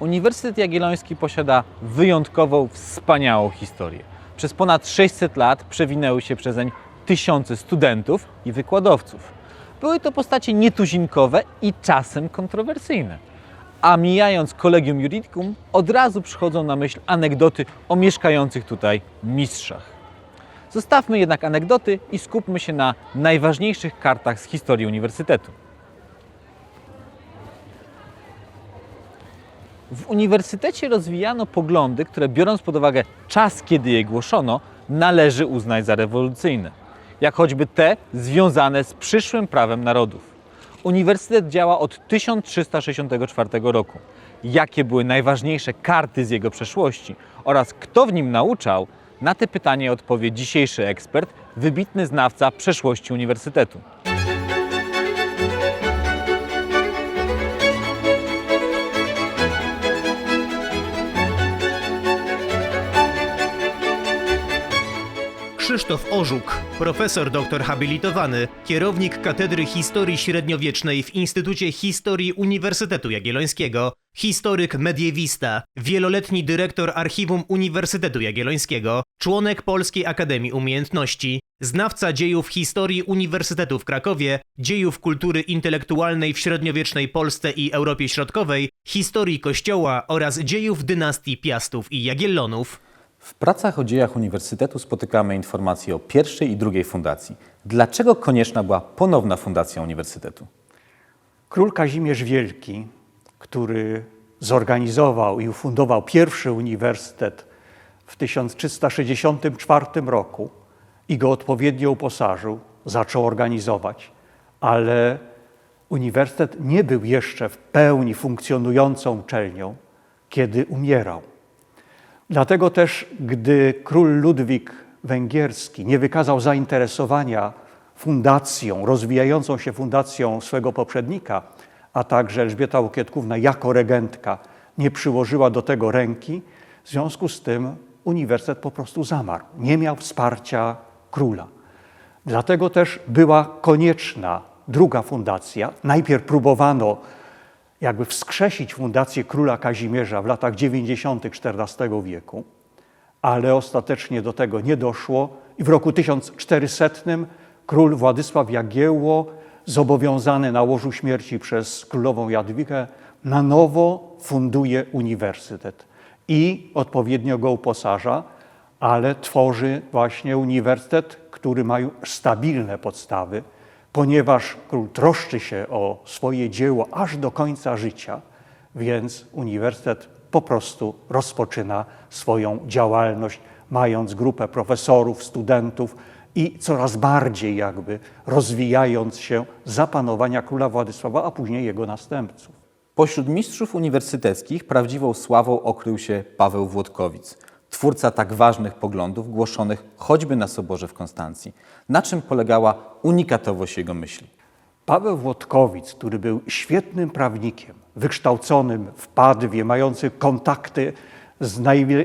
Uniwersytet Jagielloński posiada wyjątkową, wspaniałą historię. Przez ponad 600 lat przewinęły się przezeń tysiące studentów i wykładowców. Były to postacie nietuzinkowe i czasem kontrowersyjne. A mijając Collegium Juridicum, od razu przychodzą na myśl anegdoty o mieszkających tutaj mistrzach. Zostawmy jednak anegdoty i skupmy się na najważniejszych kartach z historii uniwersytetu. W uniwersytecie rozwijano poglądy, które biorąc pod uwagę czas, kiedy je głoszono, należy uznać za rewolucyjne, jak choćby te związane z przyszłym prawem narodów. Uniwersytet działa od 1364 roku. Jakie były najważniejsze karty z jego przeszłości oraz kto w nim nauczał, na te pytanie odpowie dzisiejszy ekspert, wybitny znawca przeszłości uniwersytetu. Krzysztof Orzuk, profesor doktor habilitowany, kierownik Katedry Historii Średniowiecznej w Instytucie Historii Uniwersytetu Jagiellońskiego, historyk mediewista, wieloletni dyrektor Archiwum Uniwersytetu Jagiellońskiego, członek Polskiej Akademii Umiejętności, znawca dziejów historii Uniwersytetu w Krakowie, dziejów kultury intelektualnej w średniowiecznej Polsce i Europie Środkowej, historii Kościoła oraz dziejów dynastii Piastów i Jagiellonów. W pracach o dziejach uniwersytetu spotykamy informacje o pierwszej i drugiej fundacji. Dlaczego konieczna była ponowna fundacja uniwersytetu? Król Kazimierz Wielki, który zorganizował i ufundował pierwszy uniwersytet w 1364 roku i go odpowiednio uposażył, zaczął organizować, ale uniwersytet nie był jeszcze w pełni funkcjonującą uczelnią, kiedy umierał. Dlatego też, gdy król Ludwik Węgierski nie wykazał zainteresowania fundacją, rozwijającą się fundacją swego poprzednika, a także Elżbieta Łokietkówna jako regentka nie przyłożyła do tego ręki, w związku z tym uniwersytet po prostu zamarł. Nie miał wsparcia króla. Dlatego też była konieczna druga fundacja. Najpierw próbowano jakby wskrzesić fundację króla Kazimierza w latach 90. XIV wieku, ale ostatecznie do tego nie doszło i w roku 1400 król Władysław Jagiełło, zobowiązany na łożu śmierci przez królową Jadwigę, na nowo funduje uniwersytet i odpowiednio go uposaża, ale tworzy właśnie uniwersytet, który ma stabilne podstawy, ponieważ król troszczy się o swoje dzieło aż do końca życia, więc uniwersytet po prostu rozpoczyna swoją działalność, mając grupę profesorów, studentów i coraz bardziej jakby rozwijając się za panowania króla Władysława, a później jego następców. Pośród mistrzów uniwersyteckich prawdziwą sławą okrył się Paweł Włodkowic, twórca tak ważnych poglądów głoszonych choćby na Soborze w Konstancji. Na czym polegała unikatowość jego myśli? Paweł Włodkowic, który był świetnym prawnikiem, wykształconym w Padwie, mający kontakty z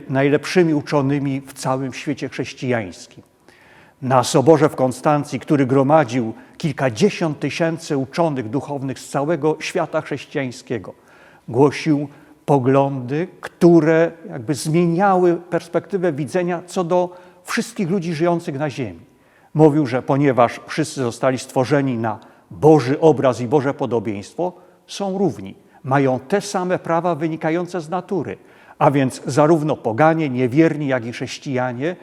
najlepszymi uczonymi w całym świecie chrześcijańskim. Na Soborze w Konstancji, który gromadził kilkadziesiąt tysięcy uczonych duchownych z całego świata chrześcijańskiego, głosił poglądy, które jakby zmieniały perspektywę widzenia co do wszystkich ludzi żyjących na ziemi. Mówił, że ponieważ wszyscy zostali stworzeni na Boży obraz i Boże podobieństwo, są równi. Mają te same prawa wynikające z natury. A więc zarówno poganie, niewierni, jak i chrześcijanie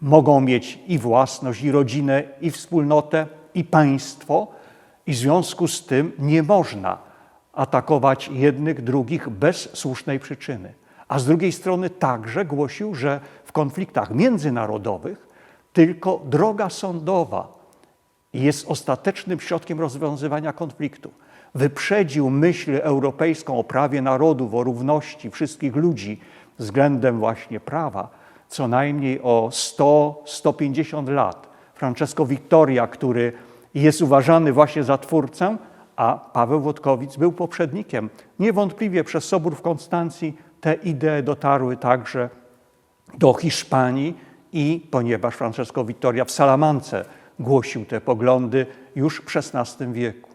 mogą mieć i własność, i rodzinę, i wspólnotę, i państwo. I w związku z tym nie można atakować jednych, drugich bez słusznej przyczyny. A z drugiej strony także głosił, że w konfliktach międzynarodowych tylko droga sądowa jest ostatecznym środkiem rozwiązywania konfliktu. Wyprzedził myśl europejską o prawie narodów, o równości wszystkich ludzi względem właśnie prawa co najmniej o 100-150 lat. Francesco Vittoria, który jest uważany właśnie za twórcę, a Paweł Wodkowic był poprzednikiem. Niewątpliwie przez Sobór w Konstancji te idee dotarły także do Hiszpanii i ponieważ Francesco Vittoria w Salamance głosił te poglądy już w XVI wieku.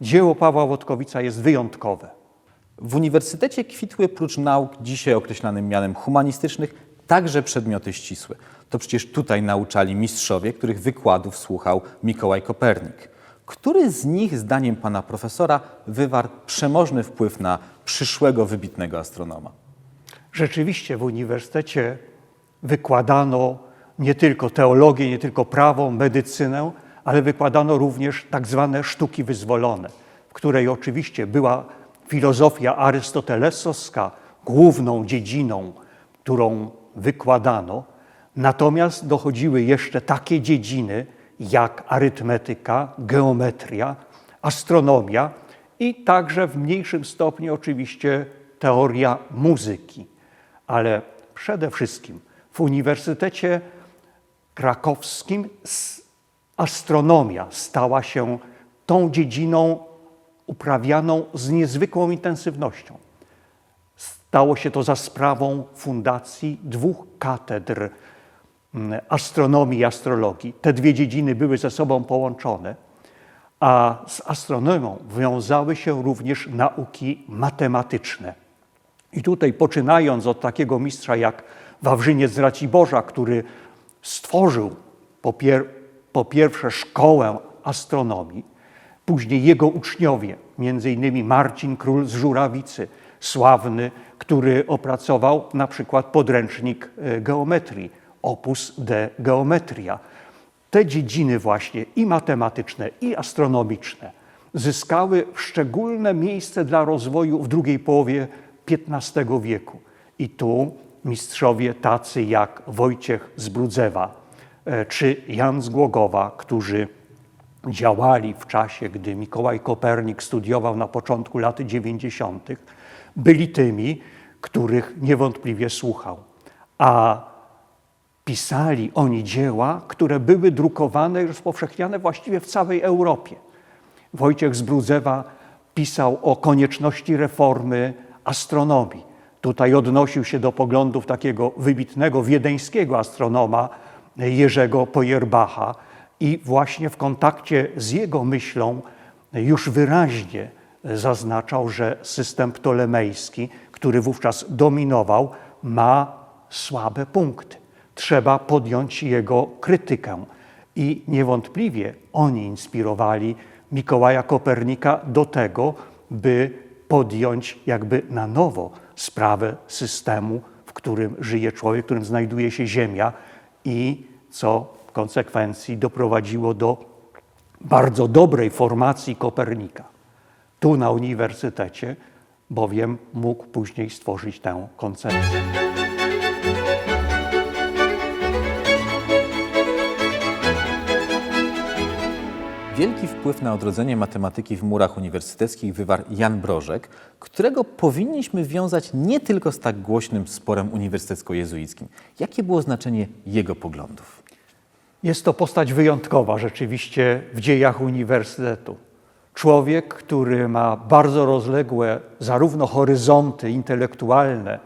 Dzieło Pawła Wodkowica jest wyjątkowe. W uniwersytecie kwitły prócz nauk dzisiaj określanym mianem humanistycznych także przedmioty ścisłe. To przecież tutaj nauczali mistrzowie, których wykładów słuchał Mikołaj Kopernik. Który z nich, zdaniem pana profesora, wywarł przemożny wpływ na przyszłego wybitnego astronoma? Rzeczywiście w uniwersytecie wykładano nie tylko teologię, nie tylko prawo, medycynę, ale wykładano również tak zwane sztuki wyzwolone, w której oczywiście była filozofia arystotelesowska główną dziedziną, którą wykładano, natomiast dochodziły jeszcze takie dziedziny jak arytmetyka, geometria, astronomia i także w mniejszym stopniu oczywiście teoria muzyki. Ale przede wszystkim w Uniwersytecie Krakowskim astronomia stała się tą dziedziną uprawianą z niezwykłą intensywnością. Stało się to za sprawą fundacji dwóch katedr astronomii i astrologii. Te dwie dziedziny były ze sobą połączone, a z astronomią wiązały się również nauki matematyczne. I tutaj poczynając od takiego mistrza jak Wawrzyniec z Raciborza, który stworzył po, pier po pierwsze szkołę astronomii, później jego uczniowie, między innymi Marcin Król z Żurawicy, sławny, który opracował na przykład podręcznik e, geometrii, opus de geometria. Te dziedziny właśnie i matematyczne, i astronomiczne zyskały szczególne miejsce dla rozwoju w drugiej połowie XV wieku. I tu mistrzowie tacy jak Wojciech z Brudzewa e, czy Jan z Głogowa, którzy działali w czasie, gdy Mikołaj Kopernik studiował na początku lat 90., byli tymi, których niewątpliwie słuchał. A pisali oni dzieła, które były drukowane i rozpowszechniane właściwie w całej Europie. Wojciech z pisał o konieczności reformy astronomii. Tutaj odnosił się do poglądów takiego wybitnego wiedeńskiego astronoma Jerzego Pojerbacha i właśnie w kontakcie z jego myślą już wyraźnie zaznaczał, że system ptolemejski, który wówczas dominował, ma słabe punkty. Trzeba podjąć jego krytykę. I niewątpliwie oni inspirowali Mikołaja Kopernika do tego, by podjąć jakby na nowo sprawę systemu, w którym żyje człowiek, w którym znajduje się Ziemia i co w konsekwencji doprowadziło do bardzo dobrej formacji Kopernika. Tu na uniwersytecie, bowiem mógł później stworzyć tę koncepcję. Wielki wpływ na odrodzenie matematyki w murach uniwersyteckich wywarł Jan Brożek, którego powinniśmy wiązać nie tylko z tak głośnym sporem uniwersytecko-jezuickim. Jakie było znaczenie jego poglądów? Jest to postać wyjątkowa rzeczywiście w dziejach uniwersytetu. Człowiek, który ma bardzo rozległe zarówno horyzonty intelektualne,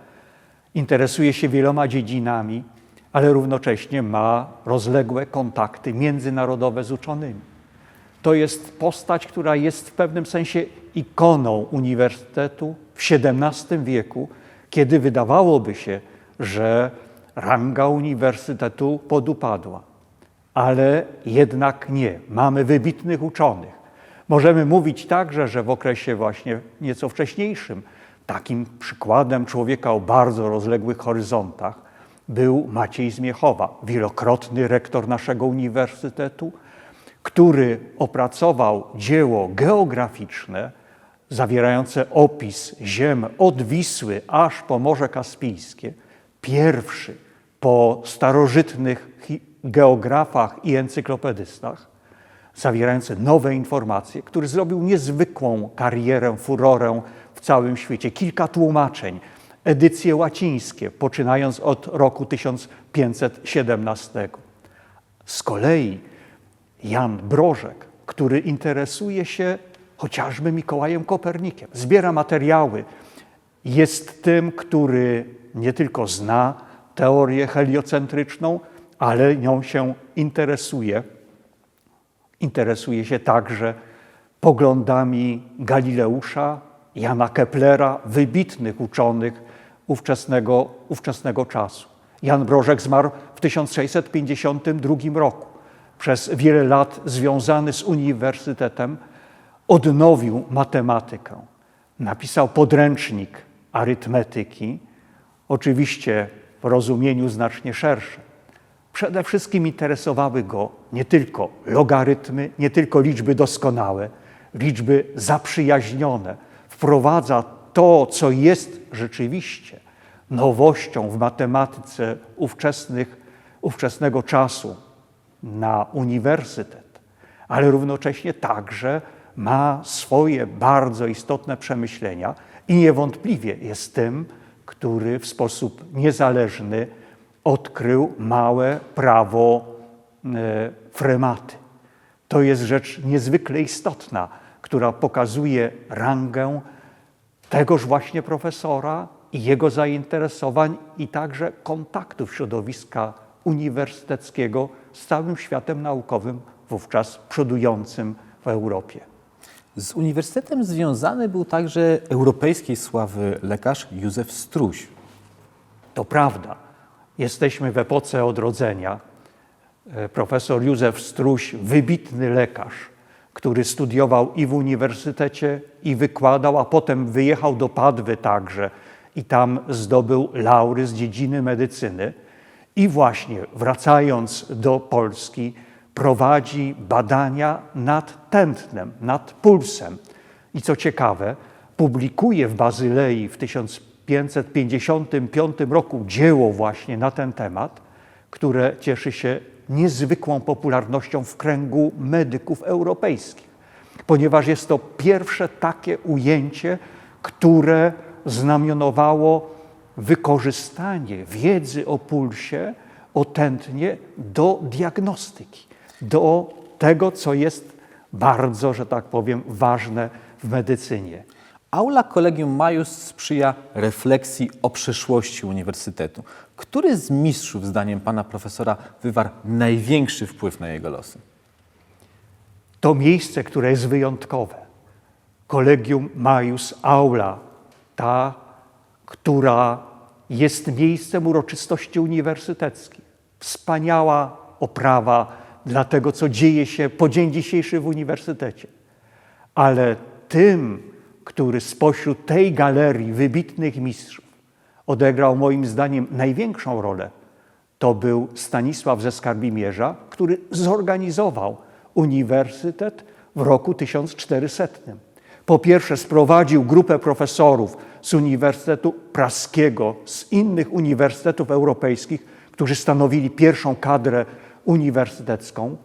interesuje się wieloma dziedzinami, ale równocześnie ma rozległe kontakty międzynarodowe z uczonymi. To jest postać, która jest w pewnym sensie ikoną uniwersytetu w XVII wieku, kiedy wydawałoby się, że ranga uniwersytetu podupadła. Ale jednak nie. Mamy wybitnych uczonych. Możemy mówić także, że w okresie właśnie nieco wcześniejszym takim przykładem człowieka o bardzo rozległych horyzontach był Maciej Zmiechowa, wielokrotny rektor naszego uniwersytetu, który opracował dzieło geograficzne zawierające opis ziem od Wisły aż po Morze Kaspijskie. Pierwszy po starożytnych geografach i encyklopedystach, zawierający nowe informacje, który zrobił niezwykłą karierę, furorę w całym świecie. Kilka tłumaczeń, edycje łacińskie, poczynając od roku 1517. Z kolei Jan Brożek, który interesuje się chociażby Mikołajem Kopernikiem, zbiera materiały, jest tym, który nie tylko zna teorię heliocentryczną, ale nią się interesuje. Interesuje się także poglądami Galileusza Jana Keplera, wybitnych uczonych ówczesnego, ówczesnego czasu. Jan Brożek zmarł w 1652 roku. Przez wiele lat związany z uniwersytetem odnowił matematykę. Napisał podręcznik arytmetyki, oczywiście w rozumieniu znacznie szerszym. Przede wszystkim interesowały go nie tylko logarytmy, nie tylko liczby doskonałe, liczby zaprzyjaźnione. Wprowadza to, co jest rzeczywiście nowością w matematyce ówczesnych, ówczesnego czasu na uniwersytet, ale równocześnie także ma swoje bardzo istotne przemyślenia i niewątpliwie jest tym, który w sposób niezależny odkrył małe prawo e, Frematy. To jest rzecz niezwykle istotna, która pokazuje rangę tegoż właśnie profesora i jego zainteresowań i także kontaktów środowiska uniwersyteckiego z całym światem naukowym, wówczas przodującym w Europie. Z uniwersytetem związany był także europejskiej sławy lekarz Józef Struś. To prawda, jesteśmy w epoce odrodzenia. E, Profesor Józef Struś, wybitny lekarz, który studiował i w uniwersytecie, i wykładał, a potem wyjechał do Padwy także i tam zdobył laury z dziedziny medycyny. I właśnie wracając do Polski, prowadzi badania nad tętnem, nad pulsem. I co ciekawe, publikuje w Bazylei w 1555 roku dzieło właśnie na ten temat, które cieszy się niezwykłą popularnością w kręgu medyków europejskich, ponieważ jest to pierwsze takie ujęcie, które znamionowało wykorzystanie wiedzy o pulsie, o tętnie do diagnostyki, do tego, co jest bardzo, że tak powiem, ważne w medycynie. Aula Collegium Majus sprzyja refleksji o przeszłości uniwersytetu. Który z mistrzów, zdaniem pana profesora, wywarł największy wpływ na jego losy? To miejsce, które jest wyjątkowe. Collegium Majus Aula, ta, która jest miejscem uroczystości uniwersyteckich. Wspaniała oprawa dla tego, co dzieje się po dzień dzisiejszy w uniwersytecie. Ale tym, który spośród tej galerii wybitnych mistrzów odegrał moim zdaniem największą rolę, to był Stanisław ze Skarbimierza, który zorganizował uniwersytet w roku 1400. Po pierwsze sprowadził grupę profesorów z Uniwersytetu Praskiego, z innych uniwersytetów europejskich, którzy stanowili pierwszą kadrę uniwersytecką.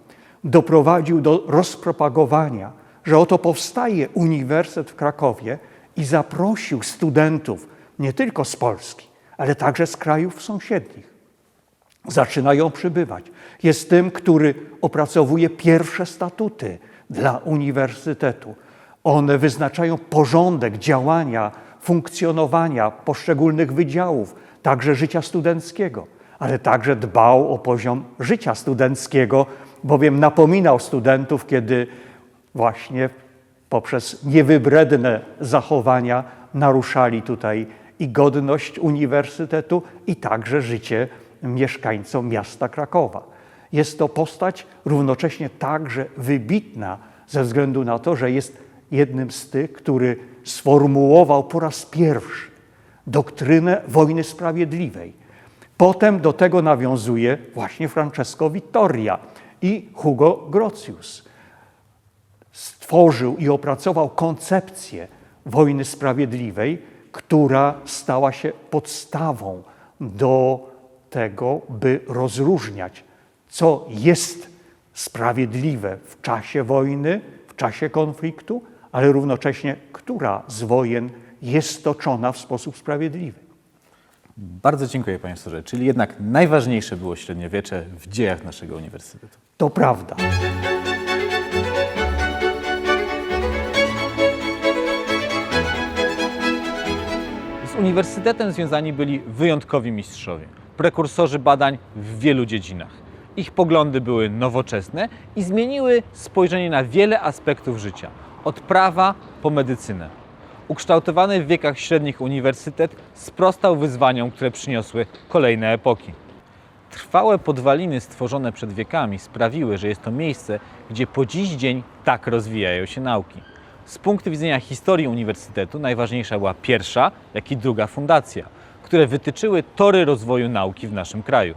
Doprowadził do rozpropagowania, że oto powstaje uniwersytet w Krakowie i zaprosił studentów nie tylko z Polski, ale także z krajów sąsiednich zaczynają przybywać. Jest tym, który opracowuje pierwsze statuty dla uniwersytetu. One wyznaczają porządek działania, funkcjonowania poszczególnych wydziałów, także życia studenckiego, ale także dbał o poziom życia studenckiego, bowiem napominał studentów, kiedy właśnie poprzez niewybredne zachowania naruszali tutaj i godność uniwersytetu, i także życie mieszkańcom miasta Krakowa. Jest to postać równocześnie także wybitna ze względu na to, że jest jednym z tych, który sformułował po raz pierwszy doktrynę wojny sprawiedliwej. Potem do tego nawiązuje właśnie Francesco Vittoria i Hugo Grocius stworzył i opracował koncepcję wojny sprawiedliwej, która stała się podstawą do tego, by rozróżniać, co jest sprawiedliwe w czasie wojny, w czasie konfliktu, ale równocześnie, która z wojen jest toczona w sposób sprawiedliwy. Bardzo dziękuję panie profesorze. Czyli jednak najważniejsze było średniowiecze w dziejach naszego uniwersytetu. To prawda. Z uniwersytetem związani byli wyjątkowi mistrzowie, prekursorzy badań w wielu dziedzinach. Ich poglądy były nowoczesne i zmieniły spojrzenie na wiele aspektów życia, od prawa po medycynę. Ukształtowany w wiekach średnich uniwersytet sprostał wyzwaniom, które przyniosły kolejne epoki. Trwałe podwaliny stworzone przed wiekami sprawiły, że jest to miejsce, gdzie po dziś dzień tak rozwijają się nauki. Z punktu widzenia historii uniwersytetu najważniejsza była pierwsza, jak i druga fundacja, które wytyczyły tory rozwoju nauki w naszym kraju.